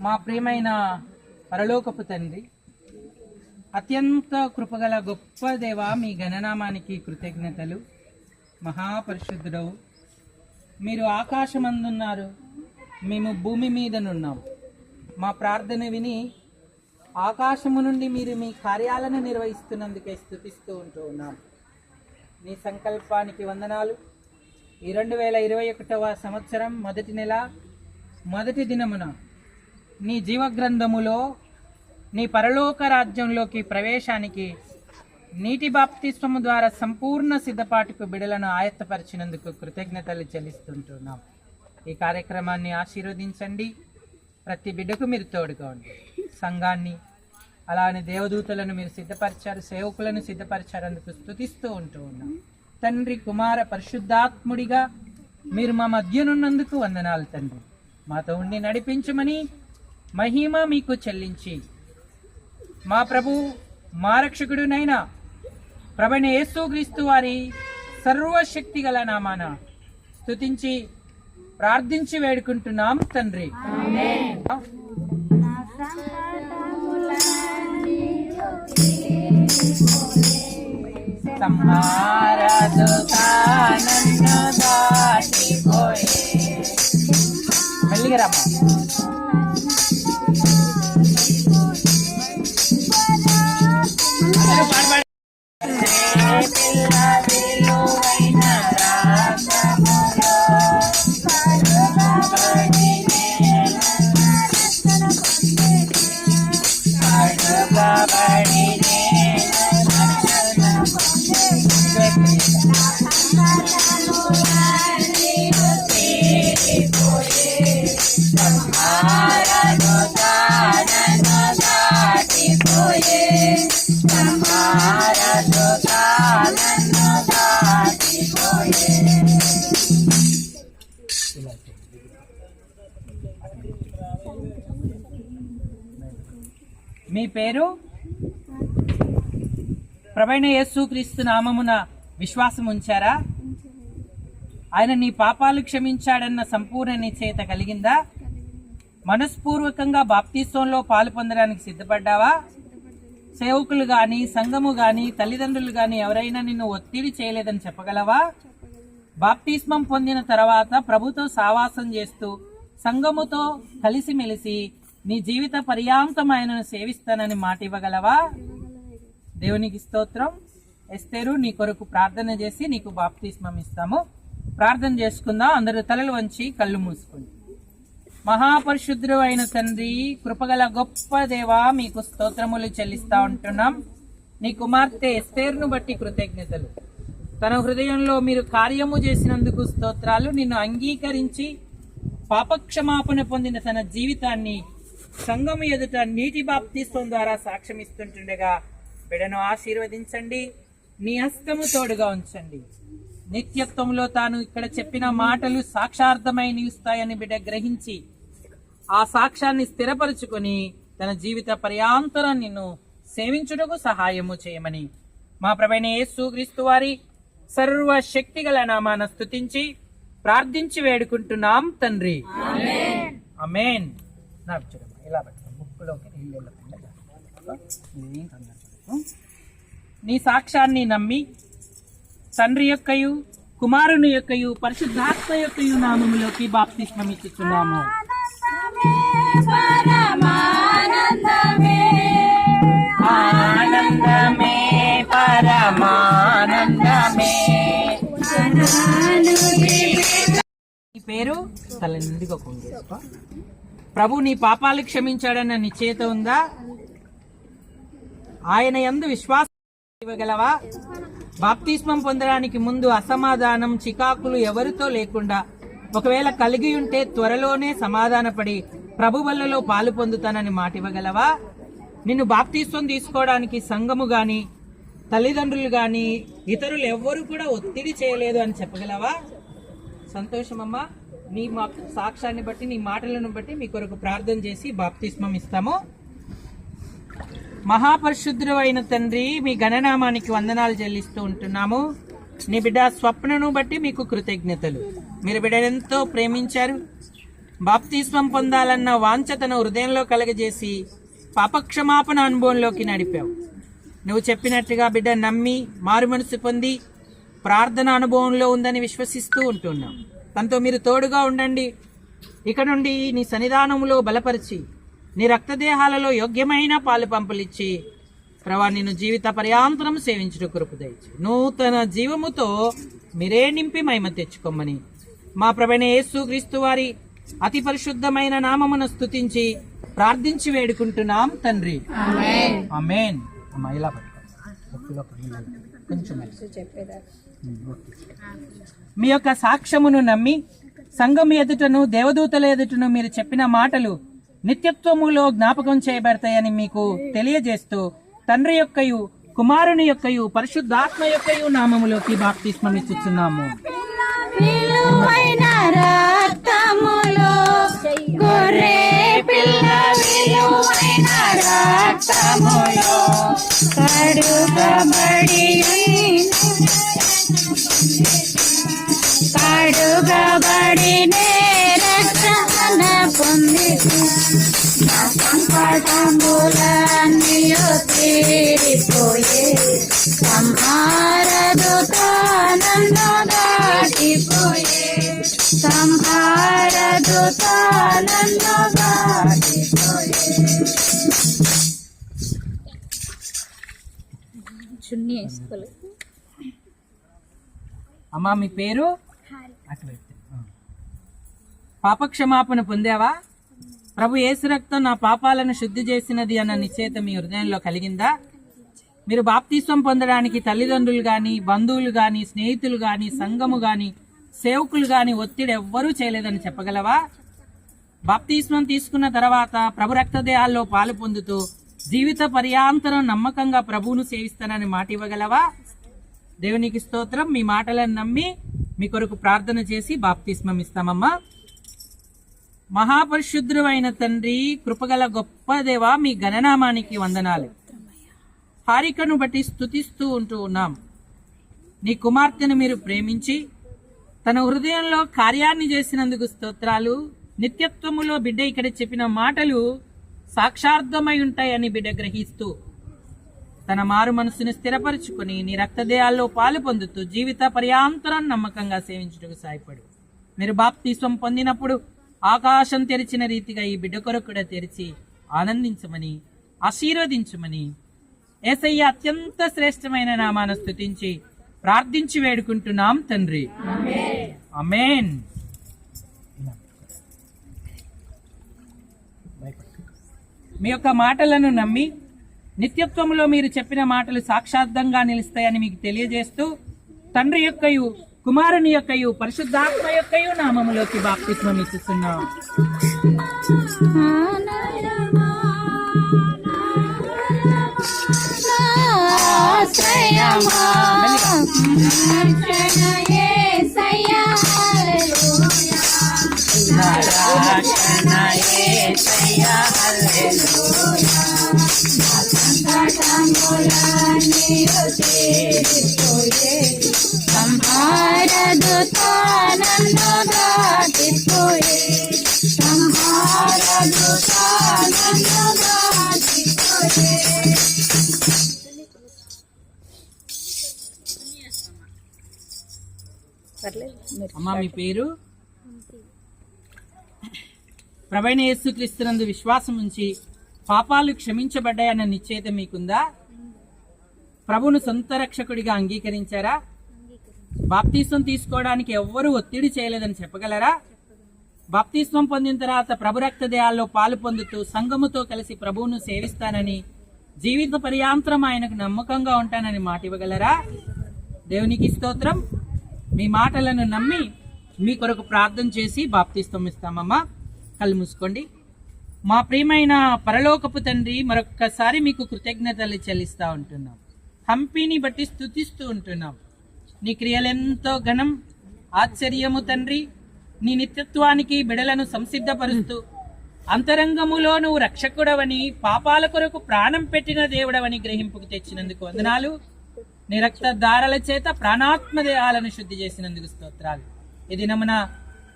మా ప్రియమైన పరలోకపు తండ్రి అత్యంత కృపగల గొప్ప దేవ మీ గణనామానికి కృతజ్ఞతలు. మహాపరిశుద్ధుడవు. మీరు ఆకాశమందున్నారు మేము భూమి మీదనున్నాం. మా ప్రార్థన విని ఆకాశము నుండి మీరు మీ కార్యాలను నిర్వహిస్తున్నందుకే స్థుతిస్తూ ఉంటూ ఉన్నాం. మీ సంకల్పానికి వందనాలు. ఈ రెండు వేల ఇరవై ఒకటవ సంవత్సరం మొదటి నెల మొదటి దినమున నీ జీవగ్రంథములో నీ పరలోక రాజ్యంలోకి ప్రవేశానికి నీటి బాప్తిస్వము ద్వారా సంపూర్ణ సిద్ధపాటుకు బిడలను ఆయత్తపరిచినందుకు కృతజ్ఞతలు చెల్లిస్తుంటున్నాం. ఈ కార్యక్రమాన్ని ఆశీర్వదించండి. ప్రతి బిడ్డకు మీరు తోడుగా సంఘాన్ని అలానే దేవదూతలను మీరు సిద్ధపరిచారు సేవకులను సిద్ధపరిచారందుకు స్థుతిస్తూ ఉంటూ ఉన్నాం. తండ్రి కుమార పరిశుద్ధాత్ముడిగా మీరు మా మధ్యనున్నందుకు వందనాలు తండ్రి. మాతో ఉండి నడిపించమని మహిమ మీకు చెల్లించి. మా ప్రభు మా రక్షకుడునైన ప్రభైన యేసుక్రీస్తు వారి సర్వశక్తి గల నామాన స్తుతించి ప్రార్థించి వేడుకుంటున్నాం తండ్రి. సంహారదు కానన్ను పేరు? ప్రభైన యేసు క్రీస్తు నామమున విశ్వాసం ఉంచారా? ఆయన నీ పాపాలు క్షమించాడన్న సంపూర్ణ నిశ్చయిత కలిగిందా? మనస్పూర్వకంగా బాప్తీస్వంలో పాలు పొందడానికి సిద్ధపడ్డావా? సేవకులు గాని సంఘము గాని తల్లిదండ్రులు గాని ఎవరైనా నిన్ను ఒత్తిడి చేయలేదని చెప్పగలవా? బాప్తిస్మం పొందిన తర్వాత ప్రభుతో సావాసం చేస్తూ సంఘముతో కలిసిమెలిసి నీ జీవిత పర్యాంతం ఆయనను సేవిస్తానని మాట ఇవ్వగలవా? దేవునికి స్తోత్రం. ఎస్తేరు నీ కొరకు ప్రార్థన చేసి నీకు బాప్తిస్మం ఇస్తాము. ప్రార్థన చేసుకుందాం? అందరూ తలలు వంచి కళ్ళు మూసుకోండి. మహాపరిశుద్ధుడు అయిన తండ్రి కృపగల గొప్ప దేవా మీకు స్తోత్రములు చెల్లిస్తా ఉంటున్నాం. నీ కుమార్తె ఎస్తేరును బట్టి కృతజ్ఞతలు. తన హృదయంలో మీరు కార్యము చేసినందుకు స్తోత్రాలు. నిన్ను అంగీకరించి పాపక్షమాపణ పొందిన తన జీవితాన్ని సంఘము ఎదుట నీటి బాప్తిస్వం ద్వారా సాక్ష్యమిస్తుంటుండగా బిడను ఆశీర్వదించండి నీ హస్తము తోడుగా ఉంచండి. నిత్యత్వంలో తాను ఇక్కడ చెప్పిన మాటలు సాక్షార్థమై నిలుస్తాయని బిడ్డ గ్రహించి ఆ సాక్ష్యాన్ని స్థిరపరుచుకొని తన జీవిత పర్యాంతరం నిన్ను సేవించుటకు సహాయము చేయమని. మా ప్రభైన యేసు క్రీస్తు వారి సర్వశక్తి గల నామాన స్తుతించి ప్రార్థించి వేడుకుంటున్నాం తండ్రి. అమేన్ నాకు ఇలా పెట్టండి బుక్కులోకి నీళ్ళు వెళ్ళకుండా ఇదేం కంగారు పడకు. నీ సాక్ష్యాన్ని నమ్మి తండ్రి యొక్కయు కుమారుని యొక్కయు పరిశుద్ధాత్మ యొక్కయు నామములోకి బాప్తిష్మం ఇచ్చుచున్నాము. ఆనందమే పరమానందమే. నీ పేరు తల నిండుగా కొంగేసుకో. ప్రభు నీ పాపాలు క్షమించాడన్న నిశ్చేత ఉందా? ఆయన ఎందు విశ్వాసం ఇవ్వగలవా? బాప్తిస్మం పొందడానికి ముందు అసమాధానం చికాకులు ఎవరితో లేకుండా ఒకవేళ కలిగి ఉంటే త్వరలోనే సమాధానపడి ప్రభు వల్లలో పాలు పొందుతానని మాట ఇవ్వగలవా? నిన్ను బాప్తిస్వం తీసుకోవడానికి సంఘము గాని తల్లిదండ్రులు గాని ఇతరులు ఎవ్వరూ కూడా ఒత్తిడి చేయలేదు అని చెప్పగలవా? సంతోషమమ్మా. నీ మా సాక్ష్యాన్ని బట్టి నీ మాటలను బట్టి మీ కొరకు ప్రార్థన చేసి బాప్తిస్మం ఇస్తాము. మహాపరిశుద్ధుడు అయిన తండ్రి మీ గణనామానికి వందనాలు చెల్లిస్తూ ఉంటున్నాము. నీ బిడ్డ స్వప్నను బట్టి మీకు కృతజ్ఞతలు. మీరు బిడ్డ ఎంతో ప్రేమించారు. బాప్తిస్వం పొందాలన్న వాంఛతను హృదయంలో కలగజేసి పాపక్షమాపణ అనుభవంలోకి నడిపావు. నువ్వు చెప్పినట్టుగా బిడ్డ నమ్మి మారు మనసు పొంది ప్రార్థన అనుభవంలో ఉందని విశ్వసిస్తూ ఉంటున్నాం. తనతో మీరు తోడుగా ఉండండి. ఇక నుండి నీ సన్నిధానములో బలపరిచి నీ రక్తదేహాలలో యోగ్యమైన పాలు పంపులిచ్చి ప్రభా నిన్ను జీవిత పర్యాంతరం సేవించుట కృప దయచి నూతన జీవముతో మీరే నింపి మహిమ తెచ్చుకోమని మా ప్రభైన యేసు క్రీస్తు వారి అతి పరిశుద్ధమైన నామమును స్తుతించి ప్రార్థించి వేడుకుంటున్నాం తండ్రి. ఇలా నీళ్ళు. కొంచెం. మీ యొక్క సాక్ష్యమును నమ్మి సంఘం ఎదుటను దేవదూతల ఎదుటను మీరు చెప్పిన మాటలు నిత్యత్వములో జ్ఞాపకం చేయబడతాయని మీకు తెలియజేస్తూ తండ్రి యొక్కయు కుమారుని యొక్కయు పరిశుద్ధాత్మ యొక్కయు నామములోకి బాప్తిస్మం ఇచ్చుచున్నాము. విలువైన కడుగబడి కడుగబడి రక్షణ పొంది సంకటములన్నీయు తీరిపోయే సంహారదు నన్ను దాటిపోయే సంహారదు నన్ను దాటిపోయే చున్నీ వేసుకోలేదు అమ్మా మీ పేరు అటు పెట్టు. ఆ. పాపక్షమాపణ పొందావా? ప్రభు ఏసు రక్తం నా పాపాలను శుద్ధి చేసినది అన్న నిశ్చయిత మీ హృదయంలో కలిగిందా? మీరు బాప్తీస్వం పొందడానికి తల్లిదండ్రులు గాని బంధువులు గాని స్నేహితులు గాని సంఘము గాని సేవకులు గాని ఒత్తిడి ఎవ్వరూ చేయలేదని చెప్పగలవా? బాప్తీస్వం తీసుకున్న తర్వాత ప్రభు రక్తదేహాల్లో పాలు పొందుతూ జీవిత పర్యాంతరం నమ్మకంగా ప్రభువును సేవిస్తానని మాట ఇవ్వగలవా? దేవునికి స్తోత్రం. మీ మాటలను నమ్మి మీ కొరకు ప్రార్థన చేసి బాప్తిస్మం ఇస్తామమ్మా మహాపరిశుద్ధుడు తండ్రి కృపగల గొప్ప దేవ మీ గణనామానికి వందనాలు. హారికను బట్టి స్తుతిస్తూ ఉంటూ ఉన్నాం. నీ కుమార్తెను మీరు ప్రేమించి తన హృదయంలో కార్యాన్ని చేసినందుకు స్తోత్రాలు. నిత్యత్వములో బిడ్డ ఇక్కడ చెప్పిన మాటలు సాక్షార్థమై ఉంటాయని బిడ్డ గ్రహిస్తూ తన మారు మనసును స్థిరపరుచుకుని నీ రక్తదేహాల్లో పాలు పొందుతూ జీవిత పర్యాంతరం నమ్మకంగా సేవించుటకు సాయపడు మీరు బాప్తీస్వం పొందినప్పుడు ఆకాశం తెరిచిన రీతిగా ఈ బిడ్డ కొరకు కూడా తెరిచి ఆనందించమని ఆశీర్వదించమని ఏసయ్య అత్యంత శ్రేష్టమైన నామాను స్తుతించి ప్రార్థించి వేడుకుంటున్నాం తండ్రి. అమేన్ మీ యొక్క మాటలను నమ్మి నిత్యత్వంలో మీరు చెప్పిన మాటలు సాక్షార్థంగా నిలుస్తాయని మీకు తెలియజేస్తూ తండ్రి యొక్క కుమారుని యొక్కయు పరిశుద్ధాత్మ యొక్కయు నామములోకి బాప్తిస్మం ఇస్తున్నాం ఆశ్రయమా అమ్మా మీ పేరు? ప్రవీణ యేసుక్రీస్తునందు విశ్వాసం ఉంచి పాపాలు క్షమించబడ్డాయన్న నిశ్చయిత మీకుందా? ప్రభును సొంత రక్షకుడిగా అంగీకరించారా? బాప్తిస్వం తీసుకోవడానికి ఎవ్వరూ ఒత్తిడి చేయలేదని చెప్పగలరా? బాప్తిస్వం పొందిన తర్వాత ప్రభు రక్త పాలు పొందుతూ సంఘముతో కలిసి ప్రభువును సేవిస్తానని జీవిత పర్యాంతరం ఆయనకు నమ్మకంగా ఉంటానని మాట ఇవ్వగలరా? దేవునికి స్తోత్రం. మీ మాటలను నమ్మి మీ కొరకు ప్రార్థన చేసి బాప్తిస్వం ఇస్తామమ్మా. కళ్ళు మూసుకోండి. మా ప్రియమైన పరలోకపు తండ్రి మరొక్కసారి మీకు కృతజ్ఞతలు చెల్లిస్తా ఉంటున్నాం. హంపీని బట్టి స్తుతిస్తూ ఉంటున్నాం. నీ క్రియలెంతో ఘనం ఆశ్చర్యము తండ్రి. నీ నిత్యత్వానికి బిడలను సంసిద్ధపరుస్తూ అంతరంగములో నువ్వు రక్షకుడవని పాపాల కొరకు ప్రాణం పెట్టిన దేవుడవని గ్రహింపుకు తెచ్చినందుకు వందనాలు. నీ రక్త చేత ప్రాణాత్మ దేహాలను శుద్ధి చేసినందుకు స్తోత్రాలు. ఇది నమన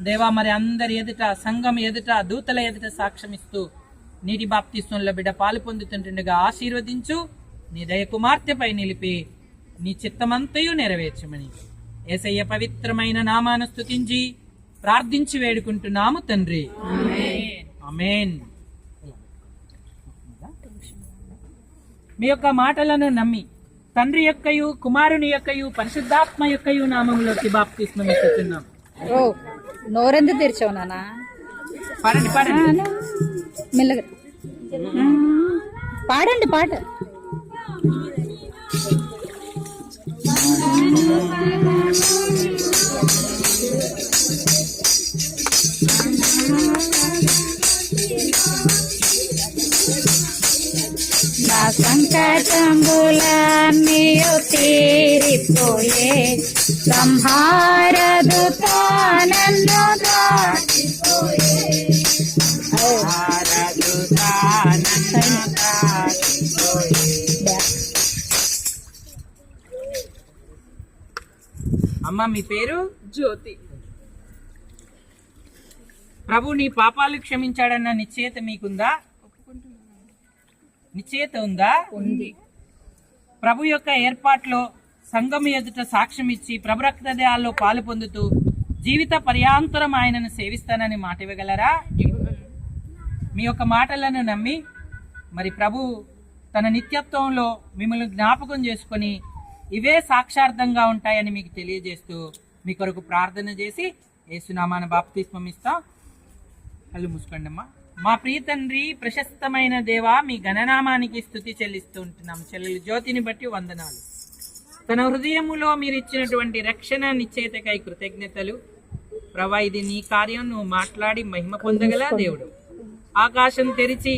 దేవా మరి అందరి ఎదుట సంఘం ఎదుట దూతల ఎదుట సాక్ష్యమిస్తూ నీటి బాప్తిస్వంలో బిడ్డ పాలు పొందుతుంటుండగా ఆశీర్వదించు. నీ దయ కుమార్తెపై నిలిపి నీ చిత్తమంతయు నెరవేర్చమని. ఏసయ్య పవిత్రమైన నామాను స్తుతించి ప్రార్థించి వేడుకుంటున్నాము తండ్రి. అమేన్ మీ యొక్క మాటలను నమ్మి తండ్రి యొక్కయు కుమారుని యొక్కయు పరిశుద్ధాత్మ యొక్కయు నామంలోకి బాప్తిస్మం ఇస్తున్నాం ఓ నోరెందు తెరిచావు నానా పాడండి పాడండి. మెల్లగా. పాడండి పాట. సంహారదు తానన్ను అమ్మ మీ పేరు జ్యోతి ప్రభు నీ పాపాలు క్షమించాడన్న నిశ్చయత మీకుందా నిశ్చయత ఉందా ఉంది ప్రభు యొక్క ఏర్పాట్లో సంఘం ఎదుట సాక్ష్యం ఇచ్చి పాలు పొందుతూ జీవిత పర్యాంతరం ఆయనను సేవిస్తానని మాట ఇవ్వగలరా? మీ యొక్క మాటలను నమ్మి మరి ప్రభు తన నిత్యత్వంలో మిమ్మల్ని జ్ఞాపకం చేసుకొని ఇవే సాక్షార్థంగా ఉంటాయని మీకు తెలియజేస్తూ మీ కొరకు ప్రార్థన చేసి ఏసునామాన బాప్తిస్మం ఇస్తాం. కళ్ళు మూసుకోండి అమ్మా మా ప్రియ తండ్రి ప్రశస్తమైన దేవా మీ గణనామానికి స్థుతి చెల్లిస్తూ ఉంటున్నాం చెల్లెలు జ్యోతిని బట్టి వందనాలు. తన హృదయములో మీరు ఇచ్చినటువంటి రక్షణ నిశ్చయితకై కృతజ్ఞతలు. ప్రభా ఇది నీ కార్యం. నువ్వు మాట్లాడి మహిమ పొందగల దేవుడు. ఆకాశం తెరిచి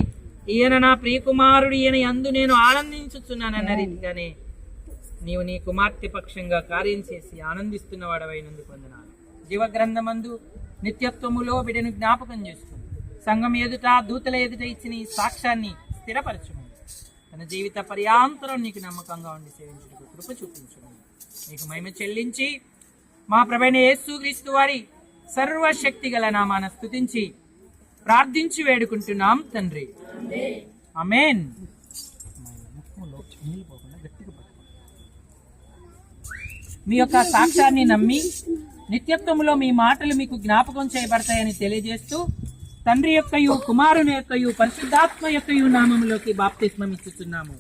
ఈయన నా ప్రియకుమారుడు ఈయన అందు నేను ఆనందించుచున్నానన్న రీతిగానే నీవు నీ కుమార్తె పక్షంగా కార్యం చేసి ఆనందిస్తున్నవాడవైనందుకు వందనాలు. జీవగ్రంథమందు నిత్యత్వములో బిడ్డను జ్ఞాపకం చేస్తూ సంఘం ఎదుట దూతల ఎదుట ఇచ్చిన ఈ సాక్ష్యాన్ని స్థిరపరచుము. మన జీవిత పర్యాంతరం నీకు నమ్మకంగా ఉండి సేవించుటకు కృప చూపించుము నీకు మహిమ చెల్లించి మా ప్రభైన యేసు క్రీస్తు వారి సర్వశక్తి గల నామాన స్థుతించి ప్రార్థించి వేడుకుంటున్నాం తండ్రి. అమేన్ మీ యొక్క సాక్ష్యాన్ని నమ్మి నిత్యత్వములో మీ మాటలు మీకు జ్ఞాపకం చేయబడతాయని తెలియజేస్తూ తండ్రి యొక్కయు కుమారుని యొక్కయు పరిశుద్ధాత్మ యొక్కయు నామములోకి బాప్తిస్మం ఇస్తున్నాము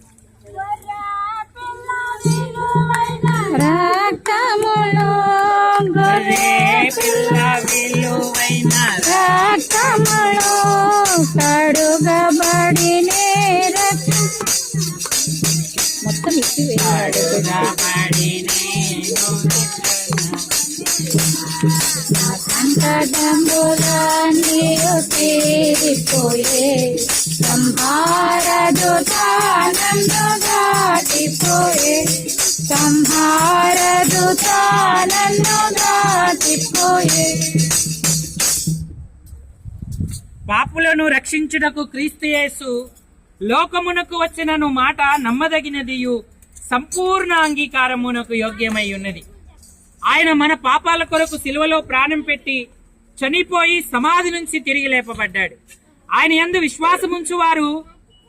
రక్తములో గొర్రె రక్తములో పాపులను రక్షించుటకు క్రీస్తు యేసు లోకమునకు వచ్చినను మాట నమ్మదగినదియు సంపూర్ణ అంగీకారమునకు యోగ్యమై ఉన్నది. ఆయన మన పాపాల కొరకు సిలువలో ప్రాణం పెట్టి చనిపోయి సమాధి నుంచి తిరిగి లేపబడ్డాడు. ఆయన ఎందు విశ్వాసముంచు వారు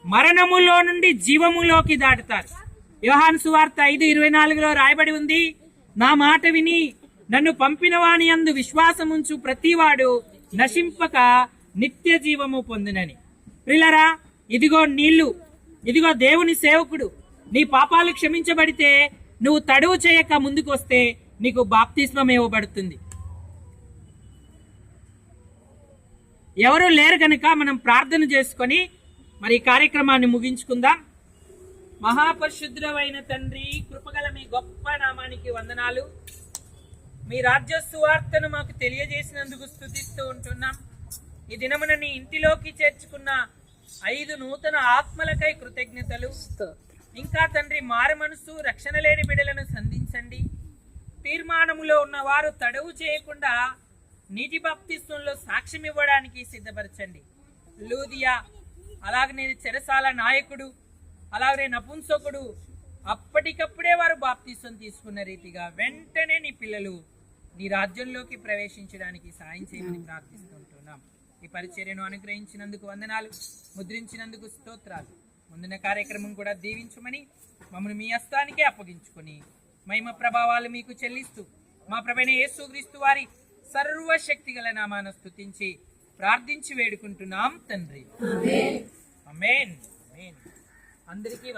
మరణములో నుండి జీవములోకి దాటుతారు. యోహాను సువార్త ఐదు ఇరవై నాలుగులో రాయబడి ఉంది. నా మాట విని నన్ను పంపిన వాని అందు విశ్వాసముంచు ప్రతివాడు నశింపక నిత్య జీవము పొందినని. ప్రిలరా ఇదిగో నీళ్ళు ఇదిగో దేవుని సేవకుడు నీ పాపాలు క్షమించబడితే నువ్వు తడువు చేయక ముందుకు వస్తే నీకు బాప్తిస్మం ఇవ్వబడుతుంది. ఎవరు లేరు కనుక మనం ప్రార్థన చేసుకొని మరి ఈ కార్యక్రమాన్ని ముగించుకుందాం. మహాపరిశుద్ధమైన తండ్రి కృపగల మీ గొప్ప నామానికి వందనాలు. మీ రాజ్య సువార్తను మాకు తెలియజేసినందుకు స్థుతిస్తూ ఉంటున్నాం. ఈ దినమున నీ ఇంటిలోకి చేర్చుకున్న ఐదు నూతన ఆత్మలకై కృతజ్ఞతలు. ఇంకా తండ్రి మారు మనసు రక్షణ లేని బిడలను సంధించండి. తీర్మానములో ఉన్న వారు తడవు చేయకుండా నీటి బాప్తిస్వంలో సాక్ష్యం ఇవ్వడానికి సిద్ధపరచండి. లూదియా అలాగనే చెరసాల నాయకుడు. అలాగనే నపుంసకుడు అప్పటికప్పుడే వారు బాప్తిస్వం తీసుకున్న రీతిగా వెంటనే నీ పిల్లలు నీ రాజ్యంలోకి ప్రవేశించడానికి సాయం చేయమని ప్రార్థిస్తుంటున్నాం. ఈ పరిచర్యను అనుగ్రహించినందుకు వందనాలు ముద్రించినందుకు స్తోత్రాలు. ముందున కార్యక్రమం కూడా దీవించమని మమ్మల్ని మీ హస్తానికే అప్పగించుకొని మహిమ ప్రభావాలు మీకు చెల్లిస్తూ మా ప్రభైన యేసుక్రీస్తు వారి సర్వశక్తి గల నామాన స్తుతించి ప్రార్థించి వేడుకుంటున్నాం తండ్రి. అమేన్ అమేన్ అందరికీ